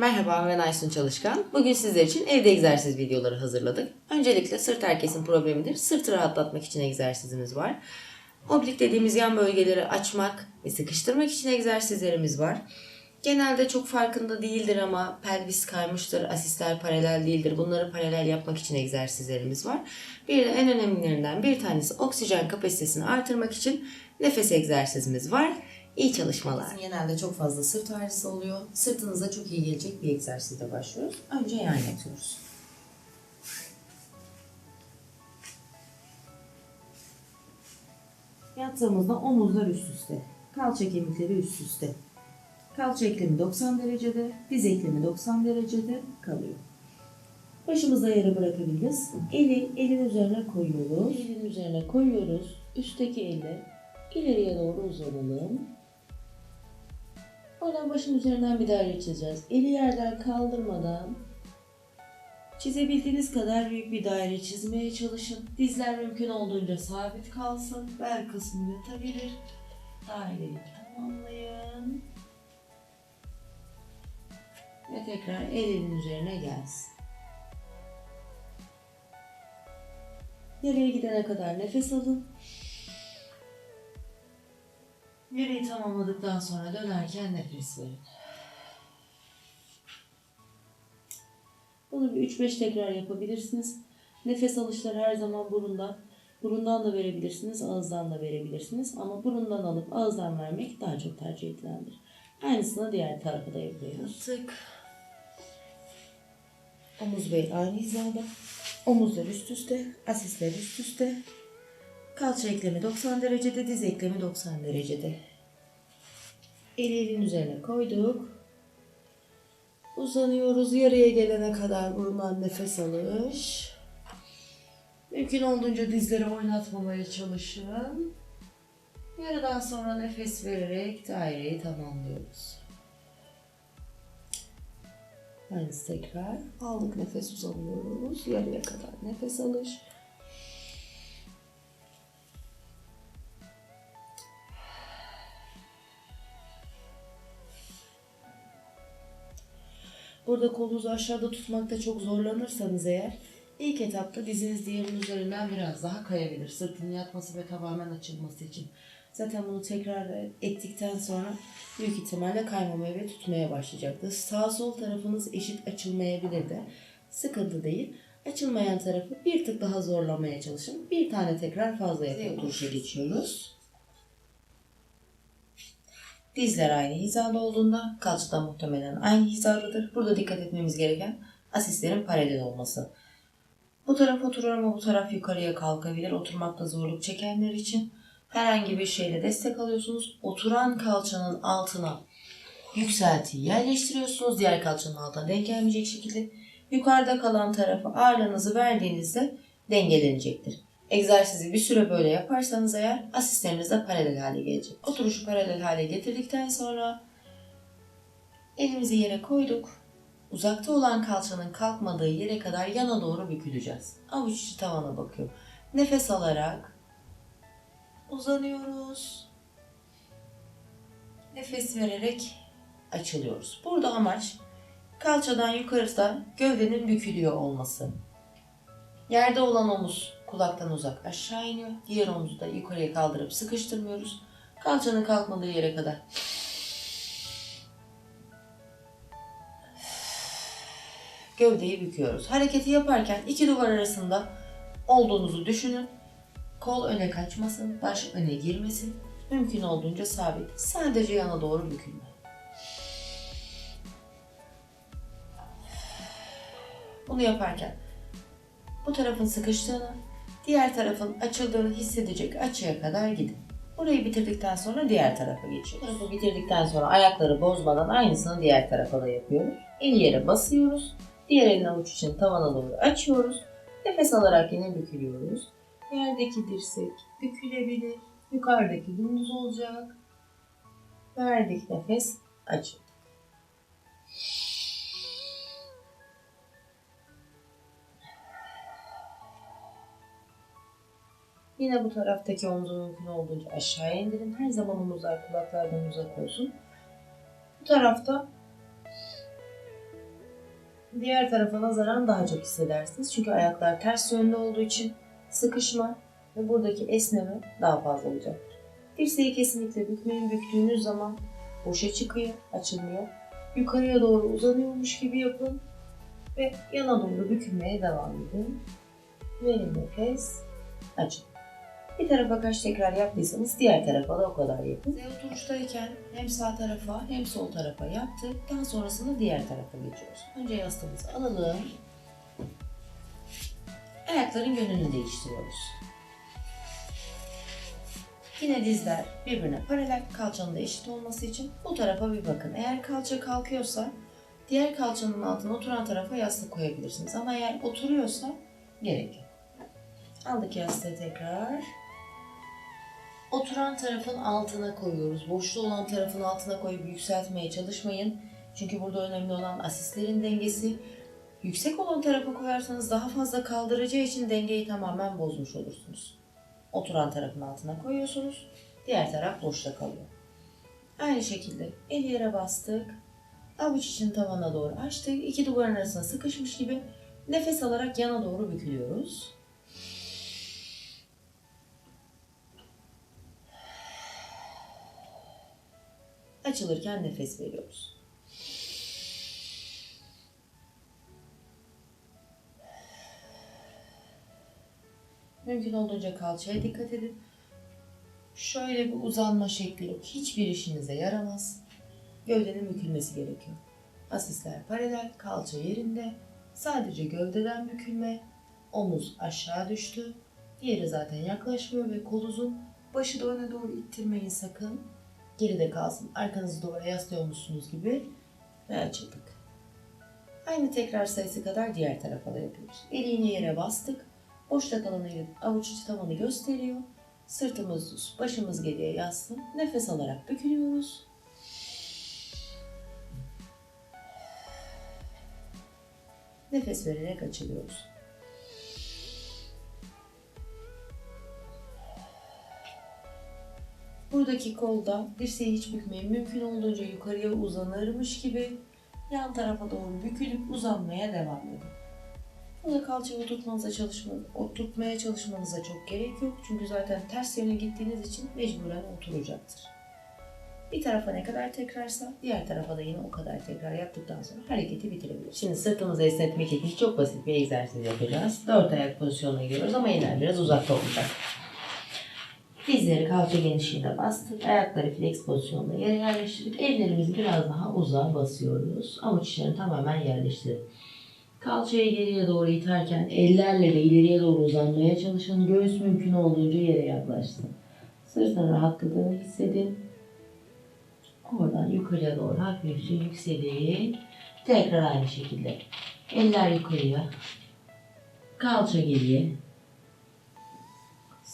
Merhaba ben Aysun Çalışkan. Bugün sizler için evde egzersiz videoları hazırladık. Öncelikle sırt herkesin problemidir. Sırtı rahatlatmak için egzersizimiz var. Oblik dediğimiz yan bölgeleri açmak ve sıkıştırmak için egzersizlerimiz var. Genelde çok farkında değildir ama pelvis kaymıştır, asistler paralel değildir. Bunları paralel yapmak için egzersizlerimiz var. Bir de en önemlilerinden bir tanesi oksijen kapasitesini artırmak için nefes egzersizimiz var. İyi çalışmalar. Genelde çok fazla sırt ağrısı oluyor. Sırtınıza çok iyi gelecek bir egzersizle başlıyoruz. Önce yan yatıyoruz. Yattığımızda omuzlar üst üste. Kalça kemikleri üst üste. Kalça eklemi 90 derecede, diz eklemi 90 derecede kalıyor. Başımıza yere bırakabiliriz. Eli elin üzerine koyuyoruz. Elin üzerine koyuyoruz. Üstteki elle ileriye doğru uzanalım. Oradan başın üzerinden bir daire çizeceğiz. Eli yerden kaldırmadan çizebildiğiniz kadar büyük bir daire çizmeye çalışın. Dizler mümkün olduğunca sabit kalsın. Bel kısmı yatabilir. Daireyi tamamlayın. Ve tekrar elinin üzerine gelsin. Nereye gidene kadar nefes alın. Nereyi tamamladıktan sonra dönerken nefes verin. Bunu bir 3-5 tekrar yapabilirsiniz. Nefes alışları her zaman burundan. Burundan da verebilirsiniz, ağızdan da verebilirsiniz. Ama burundan alıp ağızdan vermek daha çok tercih edilendir. Aynısını diğer tarafa da yapıyoruz. Tık. Omuz bel aynı hizada. Omuzlar üst üste, asisler üst üste. Kalça eklemi 90 derecede, diz eklemi 90 derecede. Eli elin üzerine koyduk. Uzanıyoruz yarıya gelene kadar burundan nefes alış. Mümkün olduğunca dizleri oynatmamaya çalışın. Yarıdan sonra nefes vererek daireyi tamamlıyoruz. Aynısı tekrar. Aldık nefes uzanıyoruz. Yarıya kadar nefes alış. Burada kolunuzu aşağıda tutmakta çok zorlanırsanız eğer ilk etapta diziniz diğerinin üzerinden biraz daha kayabilir. Sırtın yatması ve tamamen açılması için. Zaten bunu tekrar ettikten sonra büyük ihtimalle kaymamaya ve tutmaya başlayacaktır. Sağ sol tarafınız eşit açılmayabilir de sıkıntı değil. Açılmayan tarafı bir tık daha zorlamaya çalışın. Bir tane tekrar fazla yapın. Oturuşa geçiyoruz. Dizler aynı hizada olduğunda kalça da muhtemelen aynı hizadadır. Burada dikkat etmemiz gereken asistlerin paralel olması. Bu taraf oturur ama bu taraf yukarıya kalkabilir. Oturmakta zorluk çekenler için herhangi bir şeyle destek alıyorsunuz. Oturan kalçanın altına yükseltiyi yerleştiriyorsunuz. Diğer kalçanın altına denk gelmeyecek şekilde. Yukarıda kalan tarafı ağırlığınızı verdiğinizde dengelenecektir. Egzersizi bir süre böyle yaparsanız eğer asistleriniz de paralel hale gelecek. Oturuşu paralel hale getirdikten sonra elimizi yere koyduk. Uzakta olan kalçanın kalkmadığı yere kadar yana doğru büküleceğiz. Avuç içi tavana bakıyor. Nefes alarak uzanıyoruz. Nefes vererek açılıyoruz. Burada amaç kalçadan yukarıda gövdenin bükülüyor olması. Yerde olan omuz kulaktan uzak aşağı iniyor. Diğer omuzu da yukarıya kaldırıp sıkıştırmıyoruz. Kalçanın kalkmadığı yere kadar. Gövdeyi büküyoruz. Hareketi yaparken iki duvar arasında olduğunuzu düşünün. Kol öne kaçmasın, baş öne girmesin. Mümkün olduğunca sabit. Sadece yana doğru bükülme. Bunu yaparken bu tarafın sıkıştığını, diğer tarafın açıldığını hissedecek açıya kadar gidin. Burayı bitirdikten sonra diğer tarafa geçiyoruz. Tarafı bitirdikten sonra ayakları bozmadan aynısını diğer tarafa da yapıyoruz. El yere basıyoruz. Diğer elin avuç için tavana doğru açıyoruz. Nefes alarak yine bükülüyoruz. Yerdeki dirsek bükülebilir. Yukarıdaki dümdüz olacak. Verdik nefes açın. Yine bu taraftaki omzu mümkün olduğunca aşağıya indirin. Her zaman omuzlar kulaklardan uzak olsun. Bu tarafta diğer tarafa nazaran daha çok hissedersiniz. Çünkü ayaklar ters yönde olduğu için sıkışma ve buradaki esneme daha fazla olacak. Dirseği kesinlikle bükmeyin. Büktüğünüz zaman boşa çıkıyor, açılmıyor. Yukarıya doğru uzanıyormuş gibi yapın ve yana doğru bükülmeye devam edin. Verin nefes, açın. Bir tarafa kaç tekrar yaptıysanız diğer tarafa da o kadar yapın. Z oturuştayken hem sağ tarafa hem sol tarafa yaptık. Daha sonrasında diğer tarafa geçiyoruz. Önce yastığımızı alalım. Ayakların yönünü değiştiriyoruz. Yine dizler birbirine paralel kalçanın da eşit olması için bu tarafa bir bakın. Eğer kalça kalkıyorsa diğer kalçanın altına oturan tarafa yastık koyabilirsiniz. Ama eğer oturuyorsa gerek yok. Aldık yastığı tekrar. Oturan tarafın altına koyuyoruz. Boşluğu olan tarafın altına koyup yükseltmeye çalışmayın. Çünkü burada önemli olan asistlerin dengesi. Yüksek olan tarafa koyarsanız daha fazla kaldıracağı için dengeyi tamamen bozmuş olursunuz. Oturan tarafın altına koyuyorsunuz. Diğer taraf boşta kalıyor. Aynı şekilde el yere bastık. Avuç için tavana doğru açtık. İki duvarın arasına sıkışmış gibi nefes alarak yana doğru bükülüyoruz. Açılırken nefes veriyoruz. Mümkün olduğunca kalçaya dikkat edin. Şöyle bir uzanma şekli yok. Hiçbir işinize yaramaz. Gövdenin bükülmesi gerekiyor. Asistler paralel, kalça yerinde. Sadece gövdeden bükülme. Omuz aşağı düştü. Diğeri zaten yaklaşmıyor ve kol uzun. Başı da öne doğru ittirmeyin sakın. Geride kalsın. Arkanızı duvara yaslıyormuşsunuz gibi. Ve açıldık. Aynı tekrar sayısı kadar diğer tarafa da yapıyoruz. El iğne yere bastık. Boşta kalan elin avuç içi tavanı gösteriyor. Sırtımız düz, başımız geriye yaslı. Nefes alarak bükülüyoruz. Nefes vererek açılıyoruz. Buradaki kolda dirseği hiç bükmeyin. Mümkün olduğunca yukarıya uzanırmış gibi yan tarafa doğru bükülüp uzanmaya devam edin. Burada kalçayı oturtmanıza çalışma, oturtmaya çalışmanıza çok gerek yok. Çünkü zaten ters yöne gittiğiniz için mecburen oturacaktır. Bir tarafa ne kadar tekrarsa diğer tarafa da yine o kadar tekrar yaptıktan sonra hareketi bitirebiliriz. Şimdi sırtımızı esnetmek için çok basit bir egzersiz yapacağız. Dört ayak pozisyonuna giriyoruz ama eller biraz uzakta olacak. Dizleri kalça genişliğine bastık. Ayakları flex pozisyonuna yere yerleştirdik. Ellerimizi biraz daha uzağa basıyoruz. Avuç içlerini tamamen yerleştirin. Kalçayı geriye doğru iterken ellerle de ileriye doğru uzanmaya çalışın. Göğüs mümkün olduğunca yere yaklaşsın. Sırtın rahatladığını hissedin. Oradan yukarıya doğru hafifçe yükselin. Tekrar aynı şekilde. Eller yukarıya. Kalça geriye.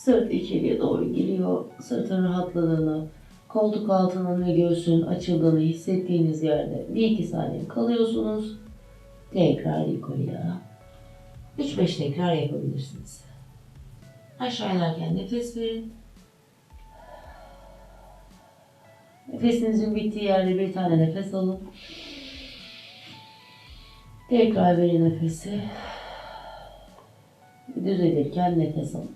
Sırt içeriye doğru giriyor. Sırtın rahatladığını, koltuk altının ve göğsün açıldığını hissettiğiniz yerde bir iki saniye kalıyorsunuz. Tekrar yukarıya. 3-5 tekrar yapabilirsiniz. Aşağı inerken nefes verin. Nefesinizin bittiği yerde bir tane nefes alın. Tekrar verin nefesi. Düzelirken nefes alın.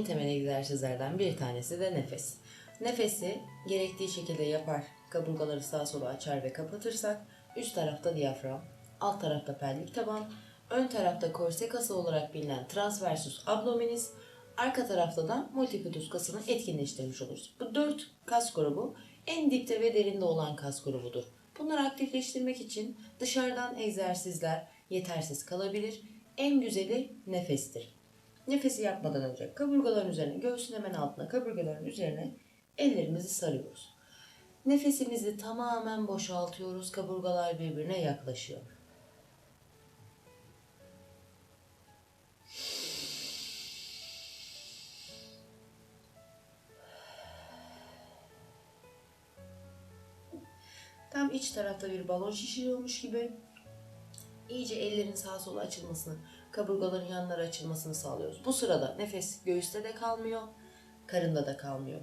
En temel egzersizlerden bir tanesi de nefes. Nefesi gerektiği şekilde yapar, kaburgaları sağa sola açar ve kapatırsak üst tarafta diyafram, alt tarafta pelvik taban, ön tarafta korse kası olarak bilinen transversus abdominis, arka tarafta da multifidus kasını etkinleştirmiş oluruz. Bu dört kas grubu en dipte ve derinde olan kas grubudur. Bunları aktifleştirmek için dışarıdan egzersizler yetersiz kalabilir. En güzeli nefestir. Nefesi yapmadan önce kaburgaların üzerine, göğsün hemen altına, kaburgaların üzerine ellerimizi sarıyoruz. Nefesimizi tamamen boşaltıyoruz. Kaburgalar birbirine yaklaşıyor. Tam iç tarafta bir balon şişiriyormuş gibi iyice ellerin sağa sola açılmasını, kaburgaların yanlara açılmasını sağlıyoruz. Bu sırada nefes göğüste de kalmıyor, karında da kalmıyor.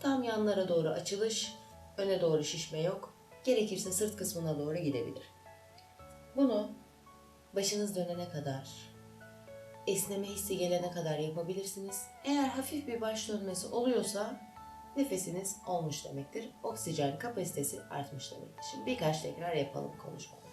Tam yanlara doğru açılış, öne doğru şişme yok. Gerekirse sırt kısmına doğru gidebilir. Bunu başınız dönene kadar, esneme hissi gelene kadar yapabilirsiniz. Eğer hafif bir baş dönmesi oluyorsa nefesiniz olmuş demektir. Oksijen kapasitesi artmış demektir. Şimdi birkaç tekrar yapalım konuşmadan.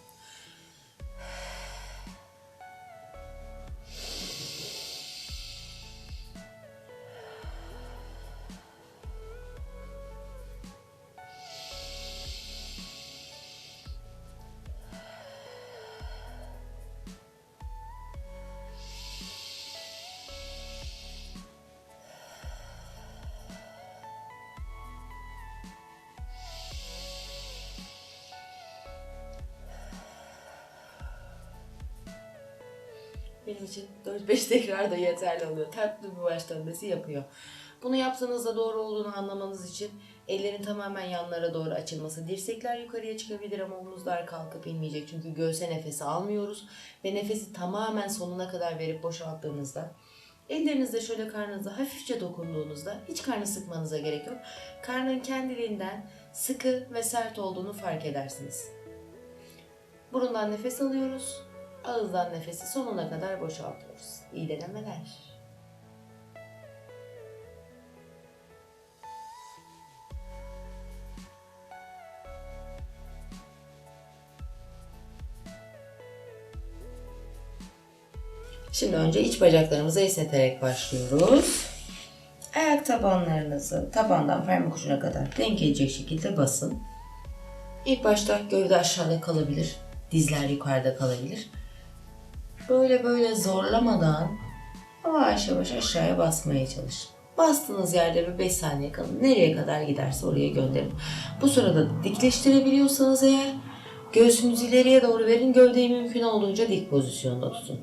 Benim için 4-5 tekrar da yeterli oluyor. Tatlı bir baş dönmesi yapıyor. Bunu yaptığınızda doğru olduğunu anlamanız için ellerin tamamen yanlara doğru açılması. Dirsekler yukarıya çıkabilir ama omuzlar kalkıp inmeyecek. Çünkü göğse nefesi almıyoruz. Ve nefesi tamamen sonuna kadar verip boşalttığınızda Ellerinizle şöyle karnınıza hafifçe dokunduğunuzda hiç karnı sıkmanıza gerek yok. Karnın kendiliğinden sıkı ve sert olduğunu fark edersiniz. Burundan nefes alıyoruz. Ağızdan nefesi sonuna kadar boşaltıyoruz. İyi denemeler. Şimdi önce iç bacaklarımızı esneterek başlıyoruz. Ayak tabanlarınızı tabandan parmak ucuna kadar denk gelecek şekilde basın. İlk başta gövde aşağıda kalabilir, dizler yukarıda kalabilir. Böyle böyle zorlamadan yavaş yavaş aşağıya basmaya çalışın. Bastığınız yerde bir 5 saniye kalın. Nereye kadar giderse oraya gönderin. Bu sırada dikleştirebiliyorsanız eğer göğsünüzü ileriye doğru verin. Gövdeyi mümkün olduğunca dik pozisyonda tutun.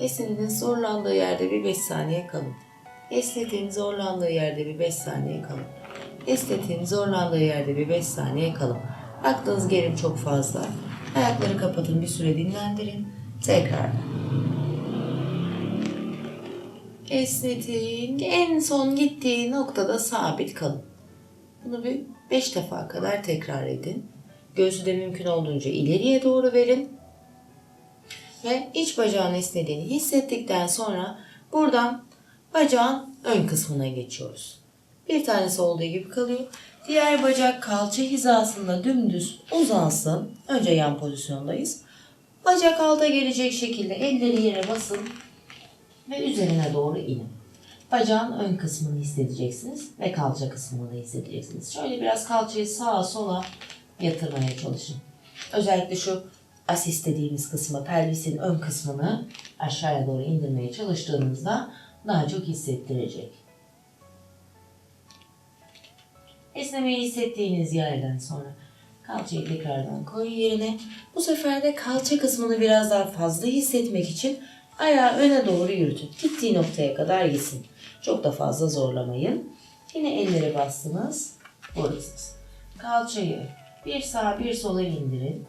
Esnedin zorlandığı yerde bir 5 saniye kalın. Esnetin zorlandığı yerde bir 5 saniye kalın. Esnetin zorlandığı yerde bir 5 saniye kalın. Baktığınız gerim çok fazla. Ayakları kapatın bir süre dinlendirin. Tekrar. Esnetin. En son gittiği noktada sabit kalın. Bunu bir 5 defa kadar tekrar edin. Göğsü de mümkün olduğunca ileriye doğru verin ve iç bacağın esnediğini hissettikten sonra buradan bacağın ön kısmına geçiyoruz. Bir tanesi olduğu gibi kalıyor. Diğer bacak kalça hizasında dümdüz uzansın. Önce yan pozisyondayız. Bacak alta gelecek şekilde elleri yere basın ve üzerine doğru inin. Bacağın ön kısmını hissedeceksiniz ve kalça kısmını da hissedeceksiniz. Şöyle biraz kalçayı sağa sola yatırmaya çalışın. Özellikle şu asis dediğimiz kısmı, pelvisin ön kısmını aşağıya doğru indirmeye çalıştığınızda daha çok hissettirecek. Esnemeyi hissettiğiniz yerden sonra kalçayı tekrardan koyun yerine. Bu sefer de kalça kısmını biraz daha fazla hissetmek için ayağı öne doğru yürütün. Gittiği noktaya kadar gitsin. Çok da fazla zorlamayın. Yine elleri bastınız. Buradasınız. Kalçayı bir sağa bir sola indirin.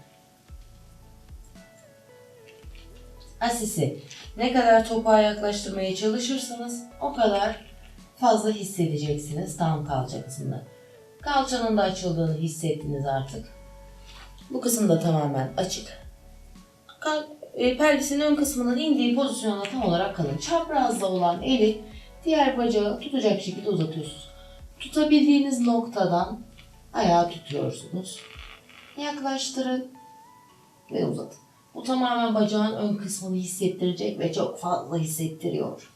Asisi ne kadar topuğa yaklaştırmaya çalışırsanız o kadar fazla hissedeceksiniz tam kalça kısmında. Kalçanın da açıldığını hissettiniz artık. Bu kısım da tamamen açık. Kal e, pelvisin ön kısmının indiği pozisyona tam olarak kalın. Çaprazda olan eli diğer bacağı tutacak şekilde uzatıyorsunuz. Tutabildiğiniz noktadan ayağı tutuyorsunuz. Yaklaştırın ve uzatın. Bu tamamen bacağın ön kısmını hissettirecek ve çok fazla hissettiriyor.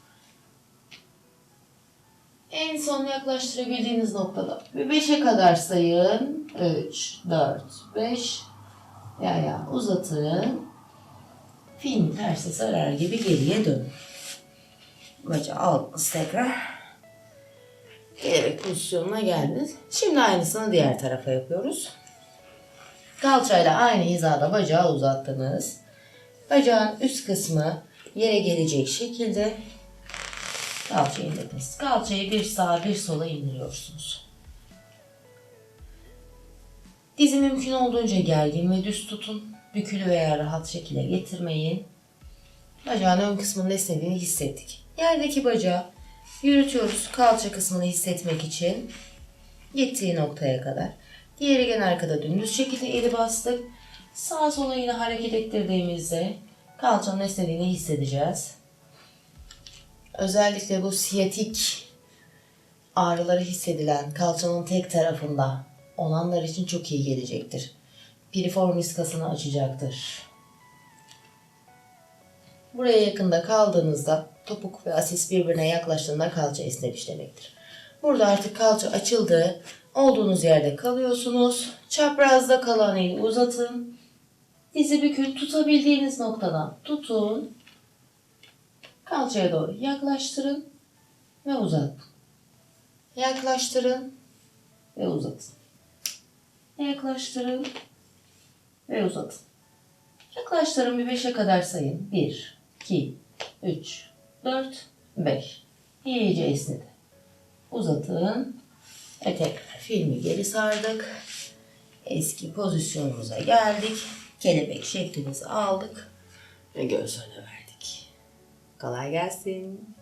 En son yaklaştırabildiğiniz noktada bir 5'e kadar sayın. 3, 4, 5. Ya ya uzatın. Film tersi sarar gibi geriye dönün. Bacağı aldınız tekrar. Gelerek pozisyonuna geldiniz. Şimdi aynısını diğer tarafa yapıyoruz. Kalçayla aynı hizada bacağı uzattınız. Bacağın üst kısmı yere gelecek şekilde kalçayı indirdiniz. Kalçayı bir sağa bir sola indiriyorsunuz. Dizi mümkün olduğunca gergin ve düz tutun. Bükülü veya rahat şekilde getirmeyin. Bacağın ön kısmının esnediğini hissettik. Yerdeki bacağı Yürütüyoruz kalça kısmını hissetmek için. Gittiği noktaya kadar. Diğeri gene arkada dümdüz şekilde eli bastık. Sağa sola yine hareket ettirdiğimizde kalçanın esnediğini hissedeceğiz. Özellikle bu siyatik ağrıları hissedilen kalçanın tek tarafında olanlar için çok iyi gelecektir. Piriformis kasını açacaktır. Buraya yakında kaldığınızda topuk ve asis birbirine yaklaştığında kalça esnemiş demektir. Burada artık kalça açıldı. Olduğunuz yerde kalıyorsunuz. Çaprazda kalan eli uzatın. Dizi bükün. Tutabildiğiniz noktadan tutun. Kalçaya doğru yaklaştırın ve uzatın. Yaklaştırın ve uzatın. Yaklaştırın ve uzatın. Yaklaştırın bir 5'e kadar sayın. 1, 2, 3, 4, 5. İyice esnedi. Uzatın. Ve tekrar filmi geri sardık. Eski pozisyonumuza geldik. Kelebek şeklimizi aldık. Ve göğüs öne verdik. Kolay gelsin.